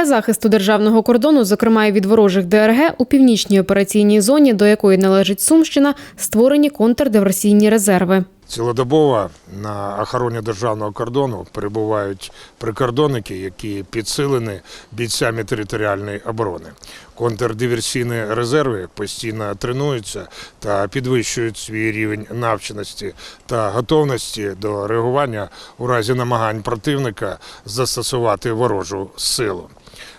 Для захисту державного кордону, зокрема і від ворожих ДРГ, у північній операційній зоні, до якої належить Сумщина, створені контрдиверсійні резерви. Цілодобово на охороні державного кордону перебувають прикордонники, які підсилені бійцями територіальної оборони. Контрдиверсійні резерви постійно тренуються та підвищують свій рівень навченості та готовності до реагування у разі намагань противника застосувати ворожу силу.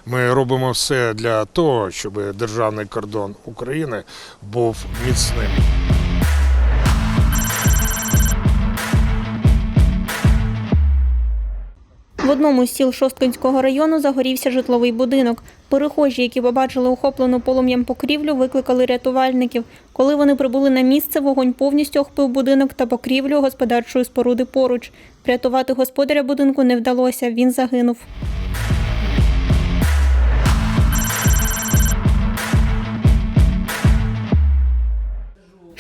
Ми робимо все для того, щоб державний кордон України був міцним. В одному з сіл Шосткинського району загорівся житловий будинок. Перехожі, які побачили охоплену полум'ям покрівлю, викликали рятувальників. Коли вони прибули на місце, вогонь повністю охопив будинок та покрівлю господарчої споруди поруч. Врятувати господаря будинку не вдалося, він загинув.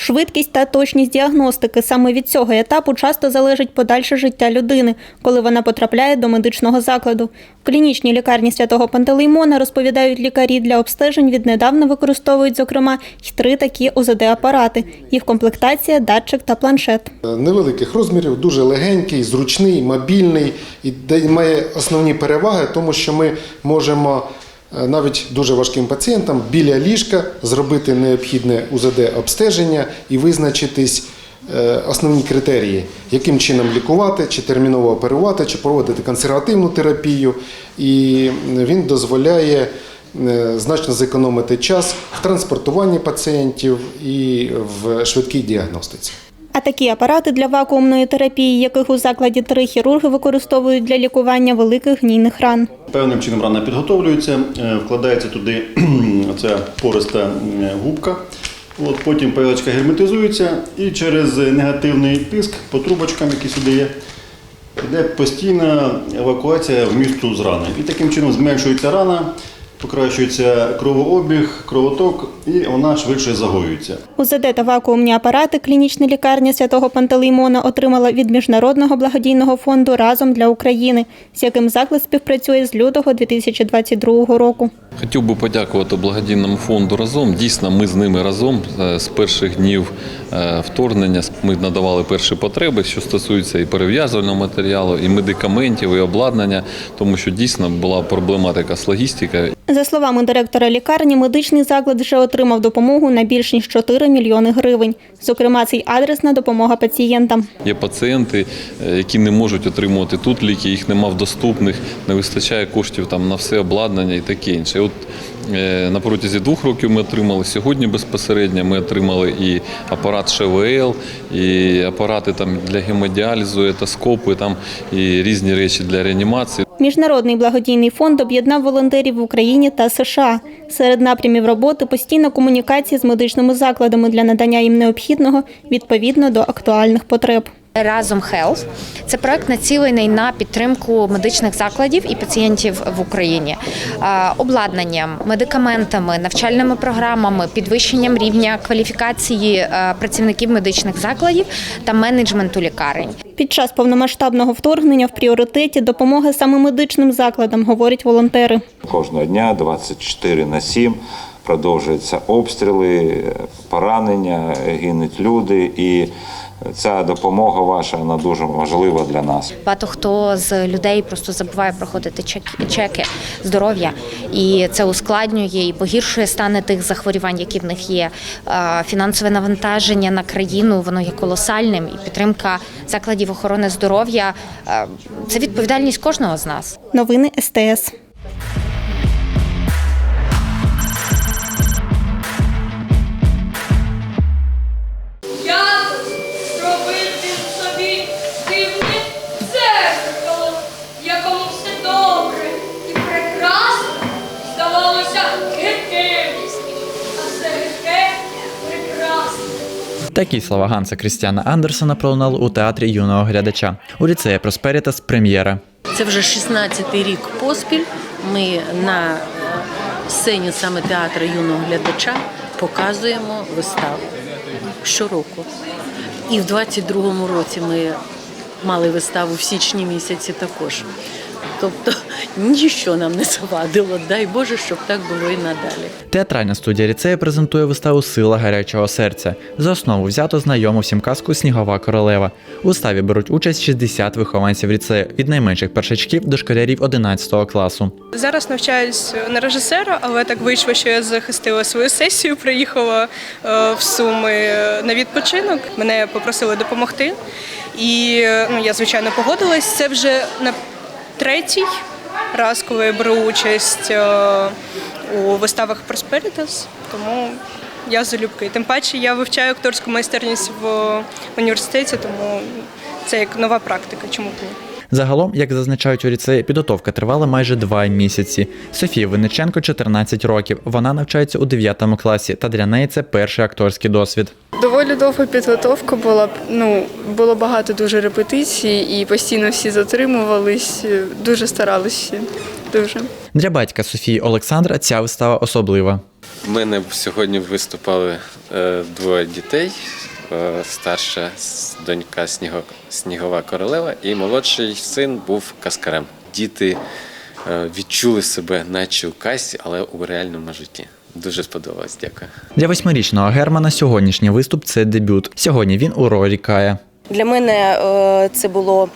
Швидкість та точність діагностики саме від цього етапу часто залежить подальше життя людини, коли вона потрапляє до медичного закладу. В клінічній лікарні святого Пантелеймона розповідають лікарі для обстежень віднедавна використовують, зокрема, й три такі ОЗД-апарати. Їх комплектація, датчик та планшет. невеликих розмірів, дуже легенький, зручний, мобільний і має основні переваги, тому що ми можемо навіть дуже важким пацієнтам біля ліжка зробити необхідне УЗД-обстеження і визначитись е, основні критерії, яким чином лікувати, чи терміново оперувати, чи проводити консервативну терапію. І він дозволяє е, значно зекономити час в транспортуванні пацієнтів і в швидкій діагностиці. А такі апарати для вакуумної терапії, яких у закладі три хірурги використовують для лікування великих гнійних ран. Певним чином рана підготовлюється, е, вкладається туди ця пориста губка. От, потім пилочка герметизується і через негативний тиск по трубочкам, які сюди є, йде постійна евакуація вмісту з рани. І таким чином зменшується рана, покращується кровообіг, кровоток і вона швидше загоюється. УЗД та вакуумні апарати клінічна лікарня святого Пантелеймона отримала від Міжнародного благодійного фонду Разом для України, з яким заклад співпрацює з лютого 2022 року. Хотів би подякувати благодійному фонду разом. Дійсно, ми з ними разом е, з перших днів е, вторгнення ми надавали перші потреби, що стосується і перев'язувального матеріалу, і медикаментів, і обладнання, тому що дійсно була проблематика з логістикою. За словами директора лікарні, медичний заклад вже отримав допомогу на більш ніж 4 мільйони гривень. Зокрема, це й адресна допомога пацієнтам. Є пацієнти, е, які не можуть отримувати тут ліки, їх нема в доступних, не вистачає коштів там на все обладнання і таке інше. От на протязі двох років ми отримали сьогодні безпосередньо. Ми отримали і апарат ШВЛ, і апарати там для гемодіалізу, етоскопи, там і різні речі для реанімації. Міжнародний благодійний фонд об'єднав волонтерів в Україні та США. Серед напрямів роботи постійна комунікація з медичними закладами для надання їм необхідного відповідно до актуальних потреб. Разом Health – це проект націлений на підтримку медичних закладів і пацієнтів в Україні обладнанням, медикаментами, навчальними програмами, підвищенням рівня кваліфікації е, працівників медичних закладів та менеджменту лікарень. Під час повномасштабного вторгнення в пріоритеті допомога саме медичним закладам, говорять волонтери. Кожного дня 24 на 7 продовжуються обстріли, поранення, гинуть люди. І ця допомога ваша вона дуже важлива для нас. Багато хто з людей просто забуває проходити чеки, чеки здоров'я, і це ускладнює і погіршує стани тих захворювань, які в них є. Фінансове навантаження на країну воно є колосальним, і підтримка закладів охорони здоров'я це відповідальність кожного з нас. Новини СТС. Такі слова Ганса Крістіана Андерсона пролунали у театрі юного глядача. У ліцеї Просперітас прем'єра. Це вже 16-й рік поспіль. Ми на сцені саме театру юного глядача показуємо виставу щороку. І в 22-му році ми мали виставу в січні місяці також. Тобто нічого нам не завадило. Дай Боже, щоб так було і надалі. Театральна студія ліцею презентує виставу Сила гарячого серця. За основу взято знайому всім казку Снігова королева. У виставі беруть участь 60 вихованців ліцею від найменших першачків до школярів 11 класу. Зараз навчаюсь на режисера, але так вийшло, що я захистила свою сесію, приїхала е, в Суми на відпочинок. Мене попросили допомогти. І е, ну, я, звичайно, погодилась. Це вже на третій раз, коли я беру участь е, у виставах Просперітас, тому я залюбки. Тим паче я вивчаю акторську майстерність в університеті, тому це як нова практика. Чому б ні? Загалом, як зазначають у ліцеї, підготовка тривала майже два місяці. Софії Винниченко 14 років. Вона навчається у 9 класі, та для неї це перший акторський досвід. Доволі довга підготовка була. Ну було багато дуже репетицій, і постійно всі затримувались. Дуже старалися. Дуже. Для батька Софії Олександра ця вистава особлива. У мене сьогодні виступали е, двоє дітей. Е, Старша донька Сніго, Снігова королева і молодший син був каскарем. Діти е, відчули себе, наче у касі, але у реальному житті. Дуже сподобалось. Дякую. Для восьмирічного Германа сьогоднішній виступ це дебют. Сьогодні він у ролі Кая. Для мене е, це було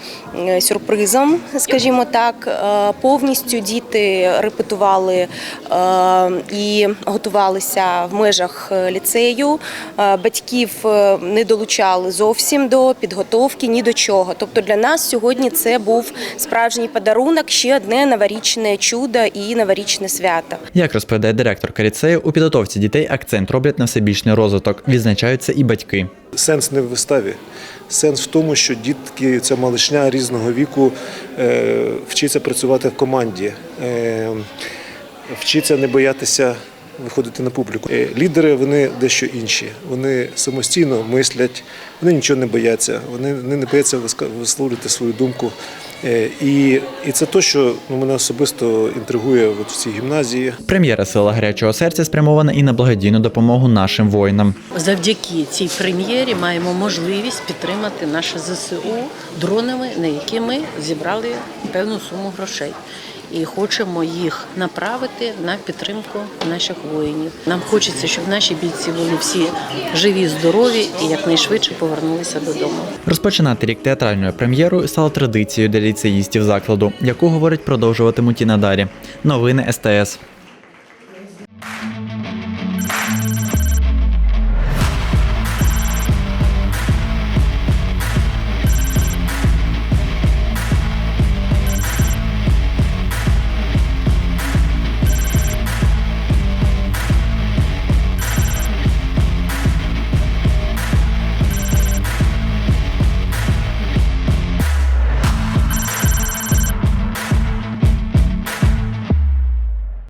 е, сюрпризом, скажімо так. Е, Повністю діти репетували і готувалися в межах ліцею. Батьків не долучали зовсім до підготовки ні до чого. Тобто для нас сьогодні це був справжній подарунок, ще одне новорічне чудо і новорічне свято. Як розповідає директорка ліцею, у підготовці дітей акцент роблять на всебічний розвиток. Відзначаються і батьки. Сенс не в виставі. Сенс в тому, що дітки, ця малишня різного віку е, вчиться працювати в команді, е, вчиться не боятися виходити на публіку. Е, лідери вони дещо інші. Вони самостійно мислять, вони нічого не бояться, вони, не бояться висловлювати свою думку. Е, і, і це те, що ну, мене особисто інтригує от в цій гімназії. Прем'єра Сила гарячого серця спрямована і на благодійну допомогу нашим воїнам. Завдяки цій прем'єрі маємо можливість підтримати наше ЗСУ дронами, на які ми зібрали певну суму грошей. І хочемо їх направити на підтримку наших воїнів. Нам хочеться, щоб наші бійці були всі живі, здорові і якнайшвидше повернулися додому. Розпочинати рік театральною прем'єрою стало традицією для ліцеїстів закладу, яку говорить продовжуватимуть і надалі. Новини СТС.